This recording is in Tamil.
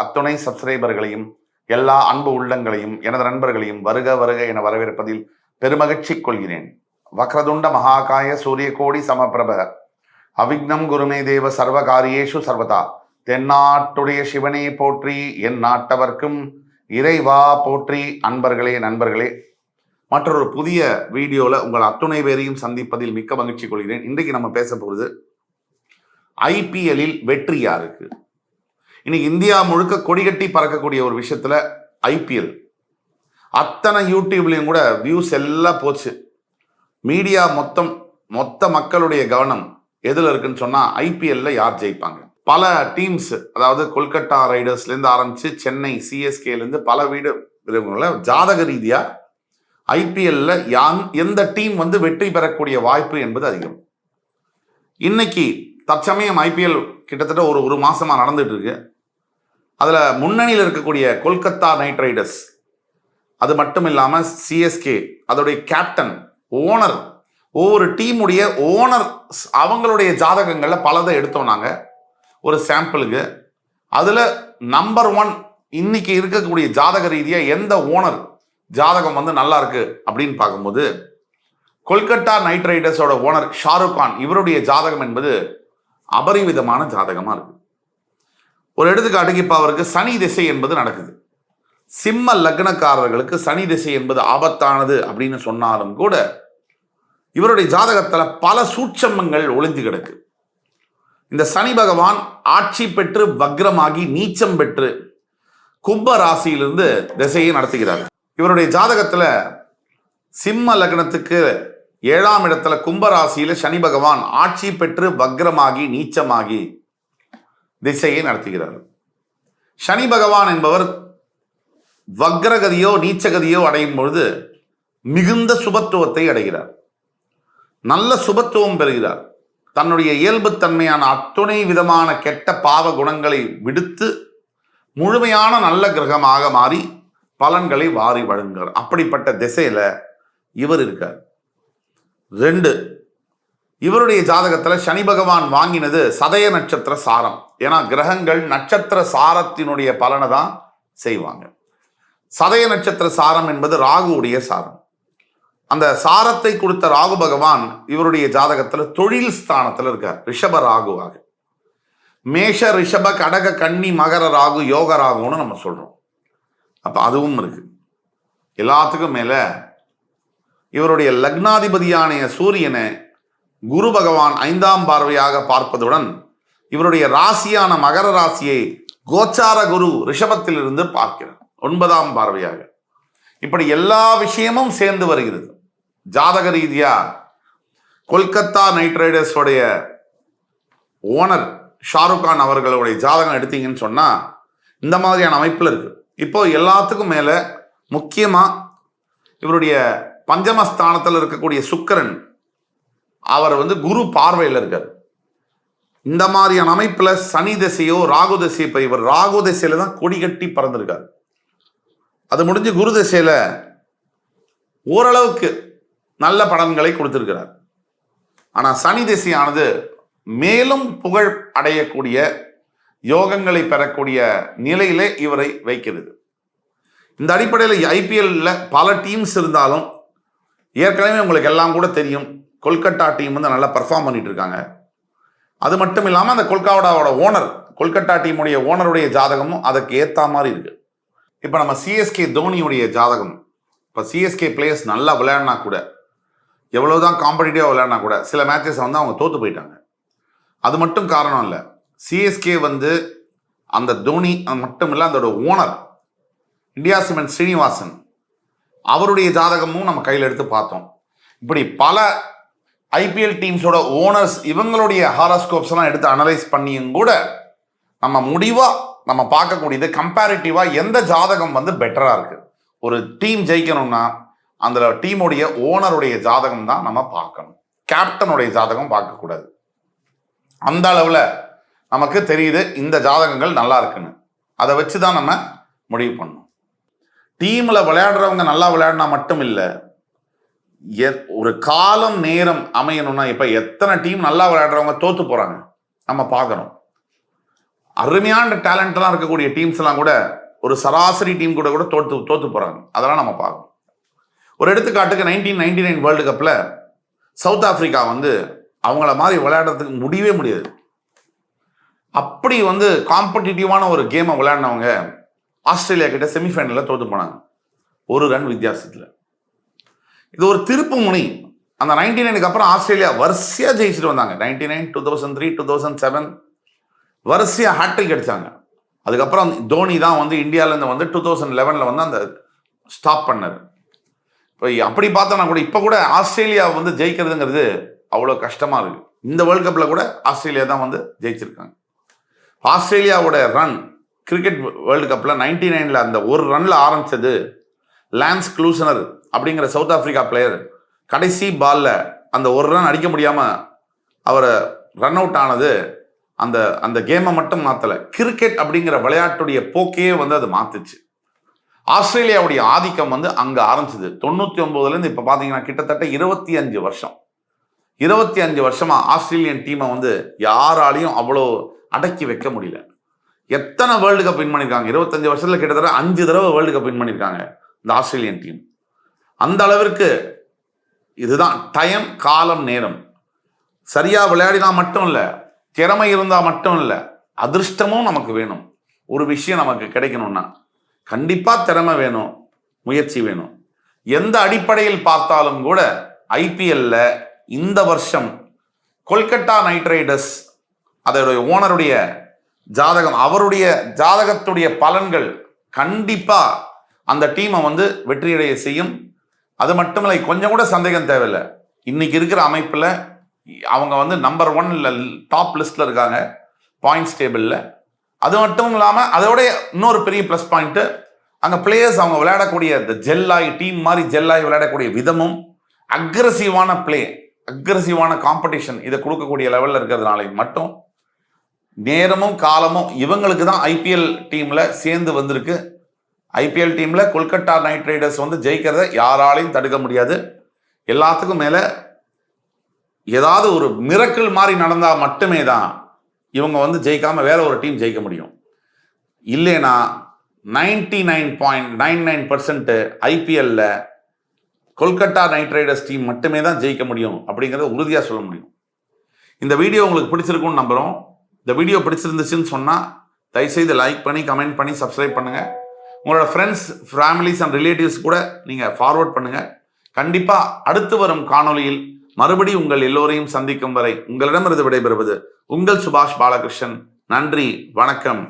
அத்துணை சப்ஸ்கிரைபர்களையும் எல்லா அன்பு உள்ளங்களையும் எனது நண்பர்களையும் வருக வருக என வரவேற்பதில் பெருமகிழ்ச்சி கொள்கிறேன். வக்ரதுண்ட மகாகாய சூரியகோடி சமபிரப அவிக்னம் குருமே தேவ சர்வகாரியேஷு சர்வதா தென்னாட்டுடைய சிவனே போற்றி என் நாட்டவர்க்கும் இறைவா போற்றி. அன்பர்களே நண்பர்களே மற்றொரு புதிய வீடியோவில் உங்கள் அத்துணை பேரையும் சந்திப்பதில் மிக்க மகிழ்ச்சி கொள்கிறேன். இன்றைக்கு நம்ம பேச போகிறது ஐபிஎல்லில் வெற்றி யாருக்கு? இன்னைக்கு இந்தியா முழுக்க கொடிகட்டி பறக்கக்கூடிய ஒரு விஷயத்துல ஐபிஎல் அத்தனை யூடியூப்லேயும் கூட வியூஸ் எல்லாம் போச்சு. மீடியா மொத்தம் மொத்த மக்களுடைய கவனம் எதுல இருக்குன்னு சொன்னா ஐபிஎல்ல யார் ஜெயிப்பாங்க? பல டீம்ஸ் அதாவது கொல்கட்டா ரைடர்ஸ்ல இருந்து ஆரம்பிச்சு சென்னை சிஎஸ்கேலேருந்து பல வீடு விரும்புகள ஜாதக ரீதியா ஐபிஎல்ல யாங் எந்த டீம் வந்து வெற்றி பெறக்கூடிய வாய்ப்பு என்பது அதிகம். இன்னைக்கு தற்சமயம் ஐபிஎல் கிட்டத்தட்ட ஒரு ஒரு மாசமா நடந்துட்டு இருக்கு அதுல முன்னணியில் இருக்கக்கூடிய கொல்கத்தா நைட் ரைடர்ஸ் அது மட்டும் இல்லாம சிஎஸ்கே அதோடைய கேப்டன் ஓனர் ஒவ்வொரு டீமுடைய ஓனர் அவங்களுடைய ஜாதகங்களில் பலதை எடுத்தோம் நாங்க. ஒரு சாம்பிளுக்கு அதுல நம்பர் ஒன் இன்னைக்கு இருக்கக்கூடிய ஜாதக ரீதியா எந்த ஓனர் ஜாதகம் வந்து நல்லா இருக்கு அப்படின்னு பார்க்கும்போது கொல்கத்தா நைட் ரைடர்ஸோட ஓனர் ஷாருக் கான் இவருடைய ஜாதகம் என்பது அபரிவிதமான ஜாதகமா இருக்கு. ஒரு எடுத்துக்காட்டுக்கு இப்போ அவருக்கு சனி திசை என்பது நடக்குது. சிம்ம லக்னக்காரர்களுக்கு சனி திசை என்பது ஆபத்தானது அப்படின்னு சொன்னாலும் கூட இவருடைய ஜாதகத்துல பல சூட்சமங்கள் ஒளிஞ்சு கிடக்கு. இந்த சனி பகவான் ஆட்சி பெற்று வக்ரமாகி நீச்சம் பெற்று கும்ப ராசியிலிருந்து திசையை நடத்துகிறார். இவருடைய ஜாதகத்துல சிம்ம லக்னத்துக்கு ஏழாம் இடத்துல கும்பராசியில சனி பகவான் ஆட்சி பெற்று வக்ரமாகி நீச்சமாகி திசையை நடத்துகிறார். சனி பகவான் என்பவர் வக்ரகதியோ நீச்சகதியோ அடையும் பொழுது மிகுந்த சுபத்துவத்தை அடைகிறார். நல்ல சுபத்துவம் பெறுகிறார். தன்னுடைய இயல்புத்தன்மையான அத்துணை விதமான கெட்ட பாவ குணங்களை விடுத்து முழுமையான நல்ல கிரகமாக மாறி பலன்களை வாரி வழங்குகிறார். அப்படிப்பட்ட திசையில இவர் இருக்கார். ரெண்டு. இவருடைய ஜாதகத்துல சனி பகவான் வாங்கினது சதய நட்சத்திர சாரம். ஏன்னா கிரகங்கள் நட்சத்திர சாரத்தினுடைய பலனை தான் செய்வாங்க. சதய நட்சத்திர சாரம் என்பது ராகுவுடைய சாரம். அந்த சாரத்தை கொடுத்த ராகு பகவான் இவருடைய ஜாதகத்துல தொழில் ஸ்தானத்துல இருக்கார். ரிஷப ராகுவாக. மேஷ ரிஷப கடக கன்னி மகர ராகு யோக ராகுன்னு நம்ம சொல்றோம். அப்ப அதுவும் இருக்கு. எல்லாத்துக்கும் மேலே இவருடைய லக்னாதிபதியான சூரியனை குரு பகவான் ஐந்தாம் பார்வையாக பார்ப்பதுடன் இவருடைய ராசியான மகர ராசியை கோச்சார குரு ரிஷபத்திலிருந்து பார்க்கிறார். ஒன்பதாம் பார்வையாக. இப்படி எல்லா விஷயமும் சேர்ந்து வருகிறது. ஜாதக ரீதியா கொல்கத்தா நைட் ரைடர்ஸோடைய ஓனர் ஷாருக் கான் அவர்களுடைய ஜாதகம் எடுத்தீங்கன்னு சொன்னால் இந்த மாதிரியான அமைப்பில் இருக்கு. இப்போ எல்லாத்துக்கும் மேலே முக்கியமாக இவருடைய பஞ்சமஸ்தானத்தில் இருக்கக்கூடிய சுக்கரன் அவர் வந்து குரு பார்வையில் இருக்கார். இந்த மாதிரியான அமைப்புல சனி திசையோ ராகு தசையோ இப்போ இவர் ராகு தசையில தான் கொடி கட்டி பறந்திருக்கார். அது முடிஞ்சு குரு தசையில ஓரளவுக்கு நல்ல பலன்களை கொடுத்திருக்கிறார். ஆனால் சனி திசையானது மேலும் புகழ் அடையக்கூடிய யோகங்களை பெறக்கூடிய நிலையிலே இவரை வைக்கிறது. இந்த அடிப்படையில் ஐபிஎல்ல பல டீம்ஸ் இருந்தாலும் ஏற்கனவே உங்களுக்கு எல்லாம் கூட தெரியும். கொல்கட்டா டீம் வந்து நல்லா பர்ஃபார்ம் பண்ணிட்டு இருக்காங்க அது மட்டும் இல்லாமல் அந்த கொல்கத்தாவோட ஓனர் கொல்கட்டா டீமுடைய ஓனருடைய ஜாதகமும் அதுக்கு ஏற்ற மாதிரி இருக்கு. இப்போ நம்ம சிஎஸ்கே தோனியுடைய ஜாதகம். இப்போ சிஎஸ்கே பிளேயர்ஸ் நல்லா விளையாடினா கூட எவ்வளோதான் காம்படிட்டிவாக விளையாடினா கூட சில மேட்சஸ் வந்து அவங்க தோற்று போயிட்டாங்க. அது மட்டும் காரணம் இல்லை. சிஎஸ்கே வந்து அந்த தோனி மட்டும் இல்லை அதோட ஓனர் இந்தியா சிமெண்ட் ஸ்ரீனிவாசன். அவருடைய ஜாதகமும் நம்ம கையில் எடுத்து பார்த்தோம். இப்படி பல ஐபிஎல் டீம்ஸோட ஓனர்ஸ் இவங்களுடைய ஹாரோஸ்கோப்ஸ் எல்லாம் எடுத்து அனலைஸ் பண்ணியும் கூட நம்ம முடிவாக நம்ம பார்க்கக்கூடியது கம்பேரிட்டிவாக எந்த ஜாதகம் வந்து பெட்டராக இருக்குது ஒரு டீம் ஜெயிக்கணும்னா அந்த டீமுடைய ஓனருடைய ஜாதகம் தான் நம்ம பார்க்கணும். கேப்டனுடைய ஜாதகம் பார்க்கக்கூடாது. அந்த அளவில் நமக்கு தெரியுது இந்த ஜாதகங்கள் நல்லா இருக்குன்னு. அதை வச்சு தான் நம்ம முடிவு பண்ணணும். டீம்ல விளையாடுறவங்க நல்லா விளையாடினா மட்டும் இல்லை எத்- ஒரு காலம் நேரம் அமையணும்னா இப்ப எத்தனை டீம் நல்லா விளையாடுறவங்க தோத்து போறாங்க? நம்ம பார்க்கறோம் அருமையான டேலண்ட்லாம் இருக்கக்கூடிய டீம்ஸ் எல்லாம் கூட ஒரு சராசரி டீம் கூட கூட தோத்து தோத்து போறாங்க. அதெல்லாம் நம்ம பார்க்கணும். ஒரு எடுத்துக்காட்டுக்கு நைன்டீன் நைன்டி நைன் வேர்ல்டு கப்பில் சவுத் ஆப்பிரிக்கா வந்து அவங்கள மாதிரி விளையாடுறதுக்கு முடியவே முடியாது. அப்படி வந்து காம்படிட்டிவான ஒரு கேமை விளையாடினவங்க ஆஸ்திரேலியா கிட்ட செமிஃபைனலில் தோத்து போனாங்க. ஒரு ரன் வித்தியாசத்தில். இது ஒரு திருப்பு முனை. அந்த நைன்டி நைனுக்கு அப்புறம் ஆஸ்திரேலியா வரிசையாக ஜெயிச்சுட்டு வந்தாங்க. Ninety nine two thousand three two thousand seven வரிசையாக ஹேட்ரிக் அடித்தாங்க அதுக்கப்புறம் தோனி தான் வந்து இந்தியாவிலேருந்து வந்து டூ தௌசண்ட் லெவனில் வந்து அந்த ஸ்டாப் பண்ணார். இப்போ அப்படி பார்த்தோம்னா கூட இப்போ கூட ஆஸ்திரேலியா வந்து ஜெயிக்கிறதுங்கிறது அவ்வளோ கஷ்டமாக இருக்குது இந்த வேர்ல்ட் கப்பில் கூட ஆஸ்திரேலியா தான் வந்து ஜெயிச்சிருக்காங்க. ஆஸ்திரேலியாவோட ரன் கிரிக்கெட் வேர்ல்டு கப்பில் நைன்டி நைனில் அந்த ஒரு ரனில் ஆரம்பித்தது லான்ஸ் க்ளூசனர் அப்படிங்கிற சவுத் ஆஃப்ரிக்கா பிளேயர் கடைசி பாலில் அந்த ஒரு ரன் அடிக்க முடியாமல் அவரை ரன் அவுட் ஆனது அந்த அந்த கேமை மட்டும் மாற்றலை கிரிக்கெட் அப்படிங்கிற விளையாட்டுடைய போக்கையே வந்து அது மாற்றுச்சு ஆஸ்திரேலியாவுடைய ஆதிக்கம் வந்து அங்கே ஆரம்பிச்சது. தொண்ணூற்றி ஒம்போதுலேருந்து இப்போ பார்த்தீங்கன்னா கிட்டத்தட்ட இருபத்தி அஞ்சு வருஷம். இருபத்தி அஞ்சு வருஷமாக ஆஸ்திரேலியன் டீமை வந்து யாராலையும் அவ்வளோ அடக்கி வைக்க முடியல. எத்தனை வேர்ல்டு கப் வின் பண்ணியிருக்காங்க இருபத்தஞ்சு வருஷத்துல கிட்டத்தட்ட அஞ்சு தடவை வேர்ல்டு கப் வின் பண்ணியிருக்காங்க இந்த ஆஸ்திரேலியன் டீம் அந்த அளவிற்கு இதுதான் டைம் காலம் நேரம். சரியா விளையாடினா மட்டும் இல்லை திறமை இருந்தால் மட்டும் இல்லை அதிர்ஷ்டமும் நமக்கு வேணும். ஒரு விஷயம் நமக்கு கிடைக்கணும்னா கண்டிப்பா திறமை வேணும் முயற்சி வேணும். எந்த அடிப்படையில் பார்த்தாலும் கூட ஐபிஎல்ல இந்த வருஷம் கொல்கட்டா நைட் ரைடர்ஸ் அதோடைய ஓனருடைய ஜாதகம் அவருடைய ஜாதகத்துடைய பலன்கள் கண்டிப்பா அந்த டீமை வந்து வெற்றியடைய செய்யும். அது மட்டும் இல்லை கொஞ்சம் கூட சந்தேகம் தேவையில்லை. இன்னைக்கு இருக்கிற அமைப்பில் அவங்க வந்து நம்பர் ஒன் டாப் லிஸ்ட்ல இருக்காங்க பாயிண்ட்ஸ் டேபிளில் அது மட்டும் இல்லாமல் அதோட இன்னொரு பெரிய ப்ளஸ் பாயிண்ட்டு அங்கே பிளேயர்ஸ் அவங்க விளையாடக்கூடிய இந்த ஜெல்லாய் டீம் மாதிரி ஜெல்லாய் விளையாடக்கூடிய விதமும் அக்ரஸிவான பிளே அக்ரஸிவான காம்படிஷன் இதை கொடுக்கக்கூடிய லெவலில் இருக்கிறதுனால மட்டும் நேரமும் காலமும் இவங்களுக்கு தான் ஐபிஎல் டீமில் சேர்ந்து வந்திருக்கு. ஐபிஎல் டீமில் கொல்கட்டா நைட் ரைடர்ஸ் வந்து ஜெயிக்கிறத யாராலையும் தடுக்க முடியாது. எல்லாத்துக்கும் மேலே ஏதாவது ஒரு மிரக்கல் மாதிரி நடந்தால் மட்டுமே தான் இவங்க வந்து ஜெயிக்காம வேற ஒரு டீம் ஜெயிக்க முடியும். இல்லைனா ninety nine point nine nine percent ஐபிஎல்ல கொல்கட்டா நைட் ரைடர்ஸ் டீம் மட்டுமே தான் ஜெயிக்க முடியும் அப்படிங்கிறத உறுதியாக சொல்ல முடியும். இந்த வீடியோ உங்களுக்கு பிடிச்சிருக்கும்னு நம்புகிறோம் இந்த வீடியோ பிடிச்சிருந்துச்சுன்னு சொன்னால் தயவுசெய்து லைக் பண்ணி கமெண்ட் பண்ணி சப்ஸ்கிரைப் பண்ணுங்கள் உங்களோட ஃப்ரெண்ட்ஸ் ஃபேமிலிஸ் அண்ட் ரிலேட்டிவ்ஸ் கூட நீங்கள் ஃபார்வர்ட் பண்ணுங்கள் கண்டிப்பாக அடுத்து வரும் காணொலியில் மறுபடி உங்கள் எல்லோரையும் சந்திக்கும் வரை உங்களிடமிருந்து விடைபெறுவது உங்கள் சுபாஷ் பாலகிருஷ்ணன். நன்றி வணக்கம்.